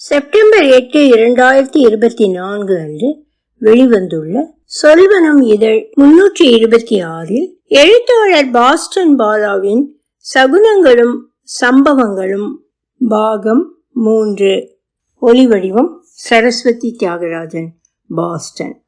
September எட்டு இரண்டாயிரத்தி இருபத்தி நான்கு அன்று வெளிவந்துள்ள சொல்வனம் இதழ் முன்னூற்றி இருபத்தி ஆறில் எழுத்தாளர் பாஸ்டன் பாலாவின் சகுனங்களும் சம்பவங்களும் பாகம் மூன்று. ஒலிவடிவம் சரஸ்வதி தியாகராஜன் பாஸ்டன்.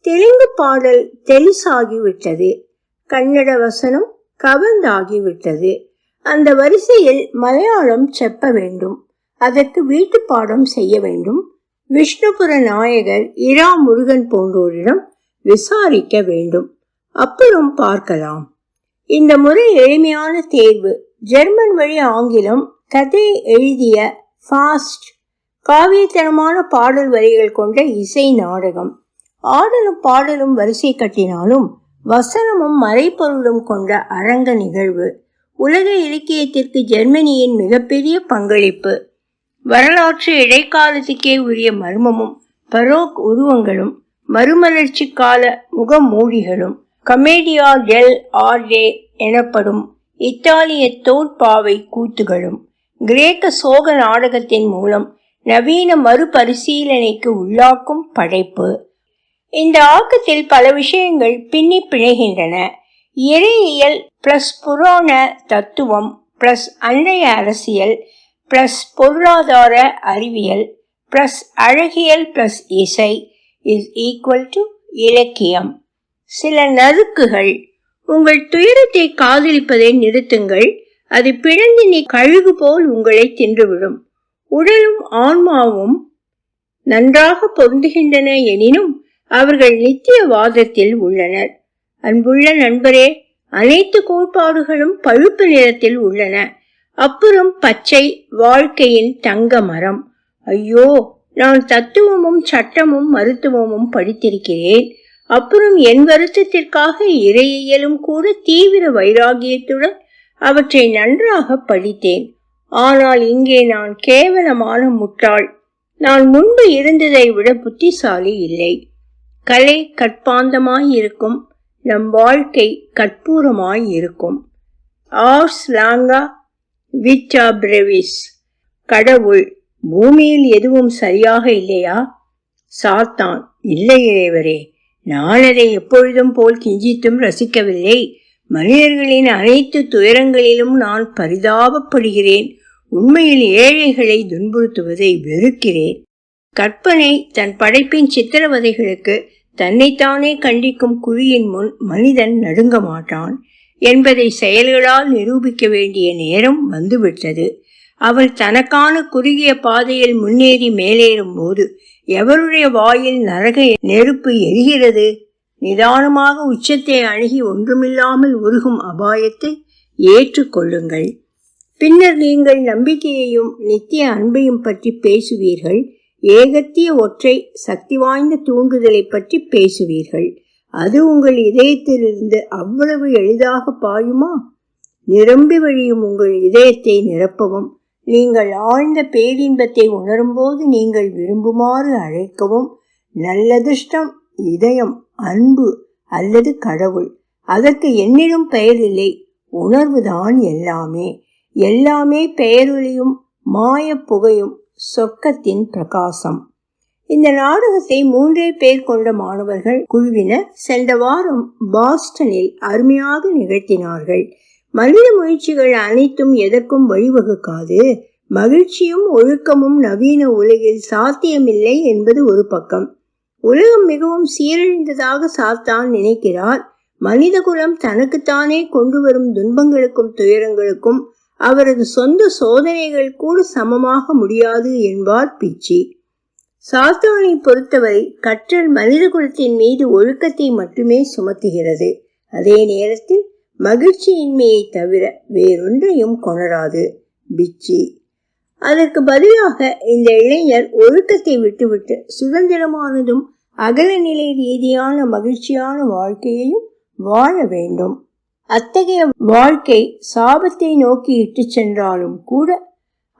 தெலுங்கு பாடல் தெலுசாகிவிட்டது கன்னட வசனம் கவர்ந்தாகிவிட்டது. அந்த வரிசையில் மலையாளம் செப்ப வேண்டும். அதற்கு வீட்டு பாடம் செய்ய வேண்டும். விஷ்ணுபுர நாயகர் இரா முருகன் போன்றோரிடம் விசாரிக்க வேண்டும். அப்புறம் பார்க்கலாம். இந்த முறை எளிமையான தேர்வு. ஜெர்மன் வழி ஆங்கிலம் கதை எழுதிய ஃபாஸ்ட் காவியத்தனமான பாடல் வரிகள் கொண்ட இசை நாடகம். ஆடலும் பாடலும் வரிசை கட்டினாலும் வசனமும் மறைப்பொருளும் கொண்ட அரங்க நிகழ்வு. உலக இலக்கியத்திற்கு ஜெர்மனியின் மிகப்பெரிய பங்களிப்பு. வரலாற்று இடைக்காலத்துக்கே உரிய மர்மமும் பரோக் உருவங்களும் மறுமலர்ச்சி கால முகமூடிகளும் கமேடியா டெல் ஆர்டே எனப்படும் இத்தாலிய தோற்பாவை கூத்துகளும் கிரேக்க சோக நாடகத்தின் மூலம் நவீன மறுபரிசீலனைக்கு உள்ளாக்கும் படைப்பு. இந்த ஆக்கத்தில் பல விஷயங்கள் பின்னி பிணைகின்றன. இறையியல் பிளஸ் புராண தத்துவம் பிளஸ் அன்றைய அரசியல் பிளஸ் பொருளாதார அறிவியல் பிளஸ் அழகியல் பிளஸ் இசை இஸ் ஈக்குவல் டு இலக்கியம். சில நறுக்குகள். உங்கள் துயரத்தை காதலிப்பதை நிறுத்துங்கள். அது பிழந்து நீ கழுகு போல் உங்களை தின்றுவிடும். உடலும் ஆன்மாவும் நன்றாக பொருந்துகின்றன எனினும் அவர்கள் நித்திய வாதத்தில் உள்ளனர். அன்புள்ள நண்பரே அனைத்து கோட்பாடுகளும் பழுப்பு நிறத்தில் உள்ளன. அப்புறம் பச்சை வாழ்க்கையின் தங்க மரம் ஐயோ நான் தத்துவமும் சட்டமும் மருத்துவமும் படித்திருக்கிறேன். அப்புறம் என் வருத்தத்திற்காக இறையியலும் கூட தீவிர வைராகியத்துடன் அவற்றை நன்றாக படித்தேன். ஆனால் இங்கே நான் கேவலமான முட்டாள். நான் முன்பு இருந்ததை விட புத்திசாலி இல்லை. கலை கற்பாந்தமாய் இருக்கும் நம் வாழ்க்கை கற்பூரமாய் இருக்கும் ஆர்ஸ் லாங்கா விச்சா பிரெவிஸ். கடவுள் பூமியில் எதுவும் சரியாக இல்லையா? சாத்தான் இல்லை இறைவரே. நான் அதை எப்பொழுதும் போல் கிஞ்சித்தும் ரசிக்கவில்லை. மனிதர்களின் அனைத்து துயரங்களிலும் நான் பரிதாபப்படுகிறேன். உண்மையில் ஏழைகளை துன்புறுத்துவதை வெறுக்கிறேன். கற்பனை தன் படைப்பின் சித்திரவதைகளுக்கு தன்னைத்தானே கண்டிக்கும் குழியின் முன் மனிதன் நடுங்க மாட்டான். என்பதை செயல்களால் நிரூபிக்க வேண்டிய நேரம் வந்துவிட்டது. அவள் தனக்கான குறுகிய பாதையில் முன்னேறி மேலேறும் போது எவருடைய வாயில் நரக நெருப்பு எரிகிறது? நிதானமாக உச்சத்தை அணுகி ஒன்றுமில்லாமல் உருகும் அபாயத்தை ஏற்றுக்கொள்ளுங்கள் பின்னர் நீங்கள் நம்பிக்கையையும் நித்திய அன்பையும் பற்றி பேசுவீர்கள். ஏகத்திய ஒற்றை சக்தி வாய்ந்த தூண்டுதலை பற்றி பேசுவீர்கள். அது உங்கள் இதயத்திலிருந்து அவ்வளவு எளிதாக பாயுமா? நிரம்பி வழியும் உங்கள் இதயத்தை நிரப்பவும் நீங்கள் ஆழ்ந்த பேரின்பத்தை உணரும்போது நீங்கள் விரும்புமாறு அழைக்கவும். நல்லதிர்ஷ்டம் இதயம் அன்பு அல்லது கடவுள் அதற்கு என்னிடம் பெயர் இல்லை. உணர்வுதான் எல்லாமே. எல்லாமே பெயரொலியும் மாய புகையும் சொர்க்கத்தின் பிரகாசம். இந்த நாடகத்தை மூன்றே பேர் கொண்ட மாணவர்கள் குழுவினர் சென்ற வாரம் பாஸ்டனில் அருமையாக நிகழ்த்தினார்கள். மனித முயற்சிகள் அனைத்தும் எதற்கும் வழிவகுக்காது. மகிழ்ச்சியும் ஒழுக்கமும் நவீன உலகில் சாத்தியமில்லை என்பது ஒரு பக்கம். உலகம் மிகவும் சீரழிந்ததாக சாத்தான் நினைக்கிறார். மனித குலம் தனக்குத்தானே கொண்டு வரும் துன்பங்களுக்கும் துயரங்களுக்கும் அவரது சொந்த சோதனைகள் கூட சமமாக முடியாது என்பார் பீச்சி. சாத்தானை பொறுத்தவரை கற்றல் மனித குலத்தின் மீது ஒழுக்கத்தை மட்டுமே சுமத்துகிறது. அதே நேரத்தில் மகிழ்ச்சியின்மையை தவிர வேறொன்றையும் கொணராது. பிச்சி. அதற்கு பதிலாக இந்த இளைஞர் ஒழுக்கத்தை விட்டுவிட்டு சுதந்திரமானதும் அகலநிலை ரீதியான மகிழ்ச்சியான வாழ்க்கையையும் வாழ வேண்டும். அத்தகைய வாழ்க்கை சாபத்தை நோக்கி இட்டு சென்றாலும் கூட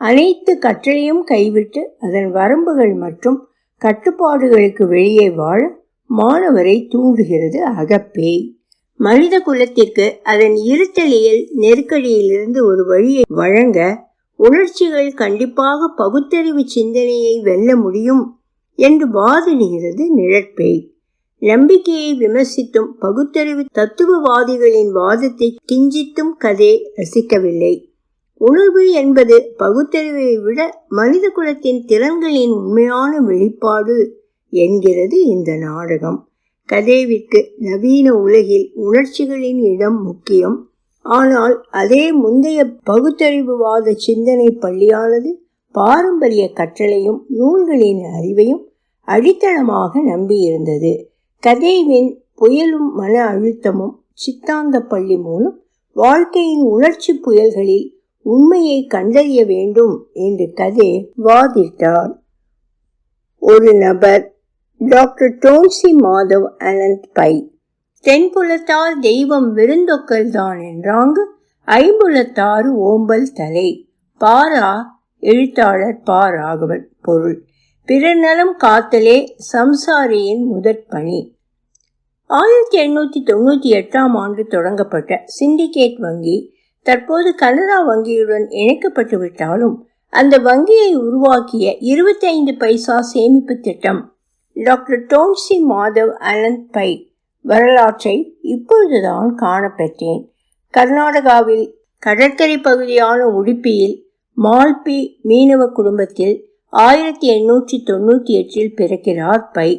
அனைத்து கற்றலையும் கைவிட்டு அதன் வரம்புகள் மற்றும் கட்டுப்பாடுகளுக்கு வெளியே வாழ மாணவரை தூண்டுகிறது அகப்பேய் மனித குலத்திற்கு அதன் இருத்தலியல் நெருக்கடியிலிருந்து ஒரு வழியை வழங்க உணர்ச்சிகள் கண்டிப்பாக பகுத்தறிவு சிந்தனையை வெல்ல முடியும் என்று வாதிடுகிறது நிழற்பேய் நம்பிக்கையை விமர்சித்தும் பகுத்தறிவு தத்துவவாதிகளின் வாதத்தை கிஞ்சித்தும் கதே ரசிக்கவில்லை. உணர்வு என்பது பகுத்தறிவை விட மனித குலத்தின் திறன்களின் உண்மையான வெளிப்பாடு என்கிறது இந்த நாடகம். கதேவிற்கு நவீன உலகில் உணர்ச்சிகளின் இடம் முக்கியம். ஆனால் அதே முந்தைய பகுத்தறிவுவாத சிந்தனை பள்ளியானது பாரம்பரிய கற்றலையும் நூல்களின் அறிவையும் அடித்தளமாக நம்பியிருந்தது. கதேவின் புயலும் மன அழுத்தமும் சித்தாந்த பள்ளி மூலம் வாழ்க்கையின் உணர்ச்சி புயல்களில் உண்மையை கண்டறிய வேண்டும் என்று கதே வாதிட்டார். ஒரு நபர் டாக்டர் டோன்சி மாதவ் அனந்த் பை. தென்புலத்தார் தெய்வம் விருந்தொக்கல் தான் என்றாங்க ஐம்புலத்தாறு ஓம்பல் தலை. பாரா எழுத்தாளர் பா ராகவன் பொருள். பிறர் நலம் காத்தலே சம்சாரியின் முதற் பணி. ஆயிரத்தி எண்ணூற்றி தொண்ணூற்றி எட்டாம் ஆண்டு தொடங்கப்பட்ட சிண்டிகேட் வங்கி தற்போது கனரா வங்கியுடன் இணைக்கப்பட்டு விட்டாலும் அந்த வங்கியை உருவாக்கிய இருபத்தைந்து பைசா சேமிப்பு திட்டம் டாக்டர் டோன்சி மாதவ் அனந்த் பை வரலாற்றை இப்பொழுதுதான் காணப்பெற்றேன். கர்நாடகாவில் கடற்கரை பகுதியான உடுப்பியில் மால்பி மீனவ குடும்பத்தில் ஆயிரத்தி எண்ணூற்றி தொண்ணூற்றி எட்டில் பிறக்கிறார் பை.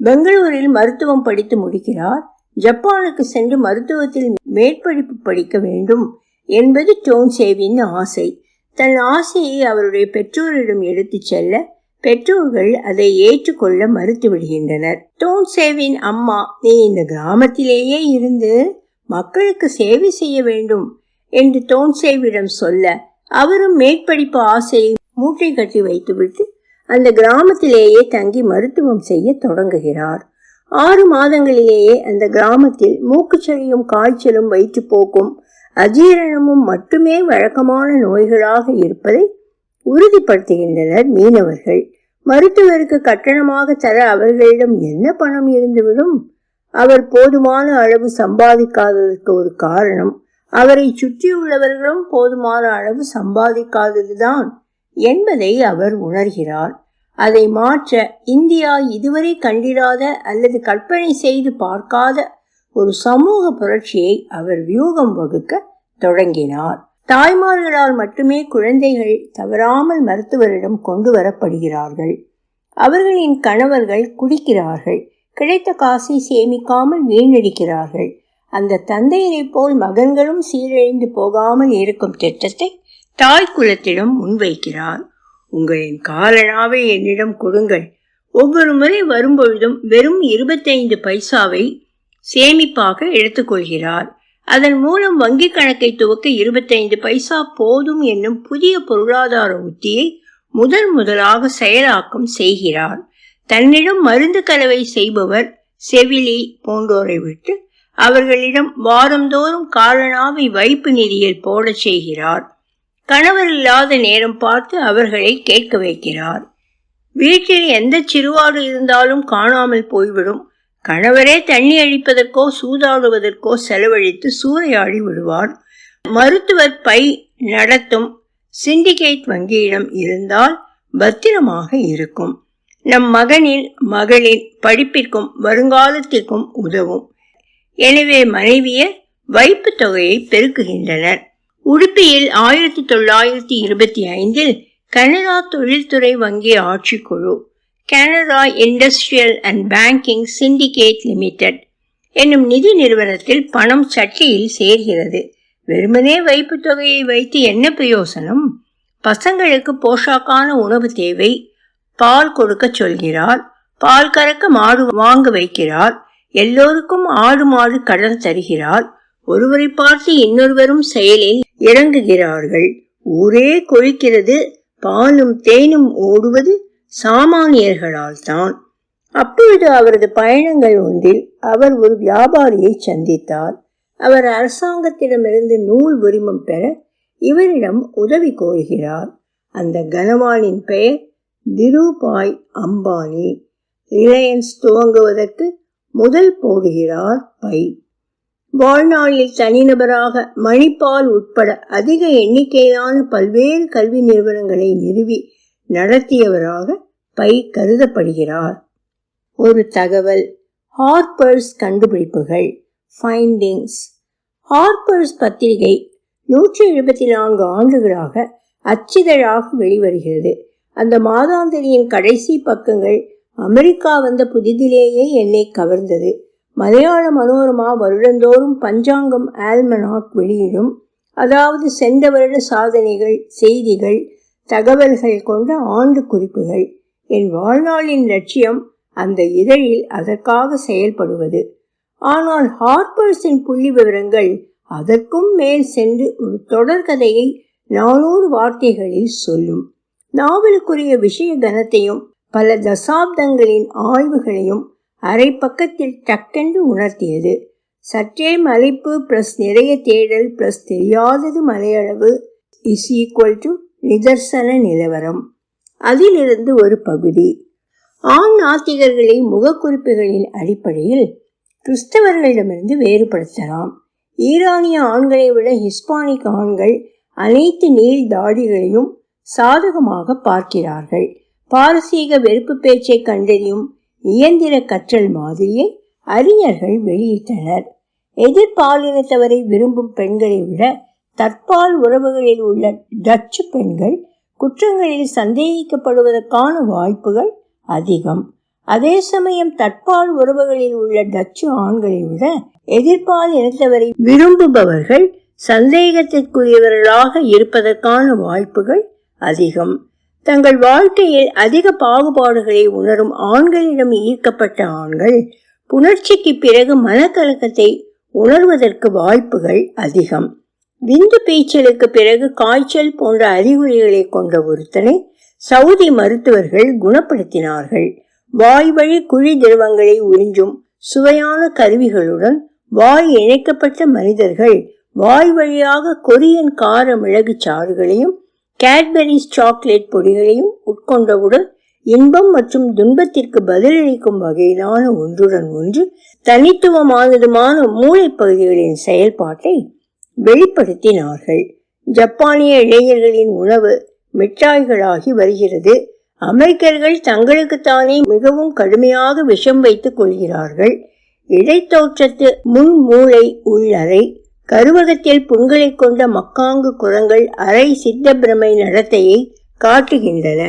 பெங்களூரில் மருத்துவம் படித்து முடிக்கிறார். ஜப்பானுக்கு சென்று மருத்துவத்தில் மேற்படிப்பு படிக்க வேண்டும். என்பது டோன்சேவின் ஆசை. தன் ஆசையை அவருடைய பெற்றோரிடம் எடுத்துச் செல்ல பெற்றோர்கள் அதை ஏற்றுக்கொள்ள மறுத்து விடுகின்றனர் டோன்சேவின் அம்மா நீ இந்த கிராமத்திலேயே இருந்து மக்களுக்கு சேவை செய்ய வேண்டும் என்று டோன்சேவிடம் சொல்ல அவரும் மேற்படிப்பு ஆசையை மூட்டை கட்டி வைத்துவிட்டு அந்த கிராமத்திலேயே தங்கி மருத்துவம் செய்ய தொடங்குகிறார். ஆறு மாதங்களிலேயே அந்த கிராமத்தில் மூக்குச்சளியும் காய்ச்சலும் வயிற்றுப்போக்கும் அஜீரணமும் மட்டுமே வழக்கமான நோய்களாக இருப்பதை உறுதிப்படுத்துகின்றனர் மீனவர்கள். மருத்துவருக்கு கட்டணமாக தர அவர்களிடம் என்ன பணம் இருந்துவிடும்? அவர் போதுமான அளவு சம்பாதிக்காததற்கு ஒரு காரணம் அவரை சுற்றியுள்ளவர்களும் போதுமான அளவு சம்பாதிக்காததுதான் என்பதை அவர் உணர்கிறார். அதை மாற்ற இந்தியா இதுவரை கண்டிராத அல்லது கற்பனை செய்து பார்க்காத ஒரு சமூக புரட்சியை அவர் வியூகம் வகுக்க தொடங்கினார். தாய்மார்களால் மட்டுமே குழந்தைகள் தவறாமல் மருத்துவரிடம் கொண்டு வரப்படுகிறார்கள். அவர்களின் கணவர்கள் குடிக்கிறார்கள். கிடைத்த காசை சேமிக்காமல் வீணடிக்கிறார்கள். அந்த தந்தையரை போல் மகன்களும் சீரழிந்து போகாமல் இருக்கும் திட்டத்தை தாய் குலத்திடம் முன்வைக்கிறார். உங்களின் காலனாவை என்னிடம் கொடுங்கள். ஒவ்வொரு முறை வரும்பொழுதும் வெறும் இருபத்தைந்து பைசாவை சேமிப்பாக எடுத்துக்கொள்கிறார். அதன் மூலம் வங்கிக் கணக்கை துவக்க இருபத்தைந்து பைசா போதும் என்னும் புதிய பொருளாதார உத்தியை முதன் முதலாக செயலாக்கம் செய்கிறார். தன்னிடம் மருந்து கலவை செய்பவர் செவிலி போன்றோரை விட்டு அவர்களிடம் வாரந்தோறும் காலனாவை வைப்பு நிதியில் போடச் செய்கிறார். கணவர் இல்லாத நேரம் பார்த்து அவர்களை கேட்க வைக்கிறார். வீட்டில் எந்த சிறுவாடு இருந்தாலும் காணாமல் போய்விடும். கணவரே தண்ணி அழிப்பதற்கோ சூதாடுவதற்கோ செலவழித்து சூறையாடி விடுவார். மருத்துவர் பை நடத்தும் சிண்டிகேட் வங்கியிடம் இருந்தால் பத்திரமாக இருக்கும். நம் மகனின் மகளின் படிப்பிற்கும் வருங்காலத்திற்கும் உதவும். எனவே மனைவியர் வைப்பு தொகையை பெருக்குகின்றனர். உடுப்பியில் ஆயிரத்தி தொள்ளாயிரத்தி இருபத்தி ஐந்தில் கனடா தொழில்துறை வங்கி ஆட்சிக்குழு Canara industrial and banking syndicate limited என்னும் நிதி நிறுவனத்தில் பணம் சட்டியில் சேர்கிறது. வெறுமனே வைப்பு தொகையை வைத்து என்ன பிரயோசனம்? பசங்களுக்கு போஷாக்கான உணவு தேவை. பால் கொடுக்க சொல்கிறார் பால் கறக்க மாடு வாங்க வைக்கிறார் எல்லோருக்கும் ஆடு மாடு கடன் தருகிறார் ஒருவரை பார்த்து இன்னொருவரும் செயலில் இறங்குகிறார்கள். ஊரே கொழிக்கிறது. பாலும் தேனும் ஓடுவது சாமானியர்களால் தான் அப்பொழுது அவரது பயணங்கள் ஒன்றில் அவர் ஒரு வியாபாரியை சந்தித்தார். அவர் அரசாங்கத்திடமிருந்து நூல் உரிமம் பெற இவரிடம் உதவி கோருகிறார். அந்த கனவானின் பெயர் திருபாய் அம்பானி. ரிலையன்ஸ் துவங்குவதற்கு முதல் போடுகிறார் பை. வாழ்நாளில் தனிநபராக மணிப்பால் உட்பட அதிக எண்ணிக்கையிலான பல்வேறு கல்வி நிறுவனங்களை நிறுவி நடத்தியவராக பை கருதப்படுகிறார். ஒரு தகவல் ஹார்பர்ஸ் கண்டுபிடிப்புகள் ஃபைண்டிங்ஸ் ஹார்பர்ஸ் பத்திரிகை நூற்றி எழுபத்தி நான்கு ஆண்டுகளாக அச்சிதழாக வெளிவருகிறது. அந்த மாதாந்திரியின் கடைசி பக்கங்கள் அமெரிக்கா வந்த புதிதிலேயே என்னை கவர்ந்தது. மலையாள மனோரமா வருடந்தோறும் பஞ்சாங்கம் ஆல்மனாக் வெளியிடும். அதாவது சென்ற வருட சாதனைகள் செய்திகள் தகவல்கள் கொண்ட ஆண்டு குறிப்புகள் என் வாழ்நாளின் லட்சியம் அந்த இதழில் அதற்காக செயல்படுவது. ஆனால் ஹார்பர்ஸின் புள்ளி விவரங்கள் அதற்கும் மேல் சென்று ஒரு தொடர்கதையை நானூறு வார்த்தைகளில் சொல்லும். நாவலுக்குரிய விஷய கனத்தையும் பல தசாப்தங்களின் ஆய்வுகளையும் அரை பக்கத்தில் டக்கென்று உணர்த்தியது. சற்றே மலைப்பு பிளஸ் நிறைய தேடல் பிளஸ் தெரியாதது மலையளவு இஸ் ஈக்குவல் டு நிதர்சன நிலவரம். அதிலிருந்து ஒரு பகுதி. ஆண் நாத்திகர்களை முகக்குறிப்புகளின் அடிப்படையில் கிறிஸ்தவர்களிடமிருந்து வேறுபடுத்தலாம். ஈரானிய ஆண்களை விட ஹிஸ்பானிக் ஆண்கள் அனைத்து நீள் தாடிகளையும் சாதகமாக பார்க்கிறார்கள். பாரசீக வெறுப்பு பேச்சை கண்டறியும் இயந்திர கற்றல் மாதிரியை அறிஞர்கள் வெளியிட்டனர். எதிர்பாலினத்தவரை விரும்பும் பெண்களை விட தற்பால் உறவுகளில் உள்ள டச்சு பெண்கள் குற்றங்களில் சந்தேகிக்கப்படுவதற்கான வாய்ப்புகள் அதிகம். அதே சமயம் தற்பால் உறவுகளில் உள்ள டச்சு ஆண்களை விட எதிர்பால் இனத்தவரை விரும்புபவர்கள் சந்தேகத்திற்குரியவர்களாக இருப்பதற்கான வாய்ப்புகள் அதிகம். தங்கள் வாழ்க்கையில் அதிக பாகுபாடுகளை உணரும் ஆண்களிடம் ஈர்க்கப்பட்ட ஆண்கள் புணர்ச்சிக்கு பிறகு மனக்கலக்கத்தை உணர்வதற்கு வாய்ப்புகள் அதிகம். விந்து பீச்சலுக்கு பிறகு காய்ச்சல் போன்ற அறிகுறிகளை கொண்ட ஒருத்தனை சவுதி மருத்துவர்கள் குணப்படுத்தினார்கள். வாய் வழி குழி திரவங்களை உறிஞ்சும் சுவையான கருவிகளுடன் வாய் இணைக்கப்பட்ட மனிதர்கள் வாய் வழியாக கொரியன் கார மிளகு சாறுகளையும் கேட்பரிஸ் சாக்லேட் பொடிகளையும் உட்கொண்டவுடன் இன்பம் மற்றும் துன்பத்திற்கு பதிலளிக்கும் வகையிலான ஒன்றுடன் ஒன்று தனித்துவமானதுமான மூளைப்பகுதிகளின் செயல்பாட்டை வெளிப்படுத்தினார்கள். ஜப்பானிய இளைஞர்களின் உணவு மிட்டாய்களாகி வருகிறது. அமெரிக்கர்கள் தங்களுக்குத்தானே மிகவும் கடுமையாக விஷம் வைத்துக் கொள்கிறார்கள். இடைத்தோற்றத்து முன் மூளை உள்ளறை கருவகத்தில் புண்களை கொண்ட மக்காங்கு குரங்கள் அரை சித்த பிரமை நடத்தையை காட்டுகின்றன.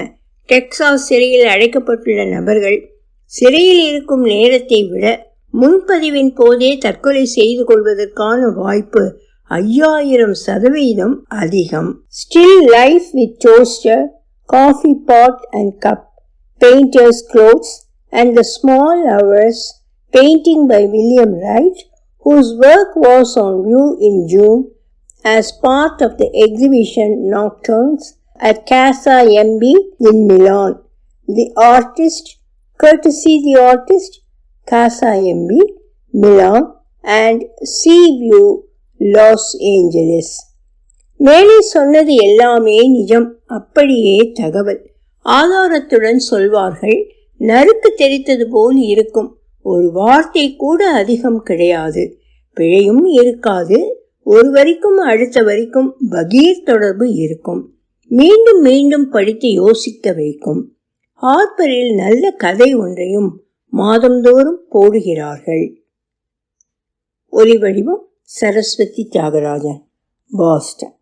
டெக்சாஸ் சிறையில் அடைக்கப்பட்டுள்ள நபர்கள் சிறையில் இருக்கும் நேரத்தை விட முன்பதிவின் போதே தற்கொலை செய்து கொள்வதற்கான வாய்ப்பு ஐயாயிரம் சதவீதம் அதிகம் still life with toaster coffee pot and cup painters clothes and the small hours painting by William Wright whose work was on view in June as part of the exhibition Nocturnes at Casa MB in Milan. The artist, courtesy the artist, Casa MB, Milan, and Sea View, Los Angeles மேலே சொன்னது எல்லாமே நிஜம். அப்படியே தகவல். ஆதாரத்துடன் சொல்வார்கள் நறுக்கு தெரித்தது போல் இருக்கும். ஒரு வார்த்தை கூட அதிகம் கிடையாது. பிழையும் இருக்காது. ஒரு வரைக்கும் அடுத்த வரைக்கும் பகீர் தொடர்பு இருக்கும். மீண்டும் மீண்டும் படித்து யோசிக்க வைக்கும். ஹார்பரில் நல்ல கதை ஒன்றையும் மாதந்தோறும் போடுகிறார்கள். ஒலி வடிவம் சரஸ்வதி தியாகராஜன் பாஸ்டன்.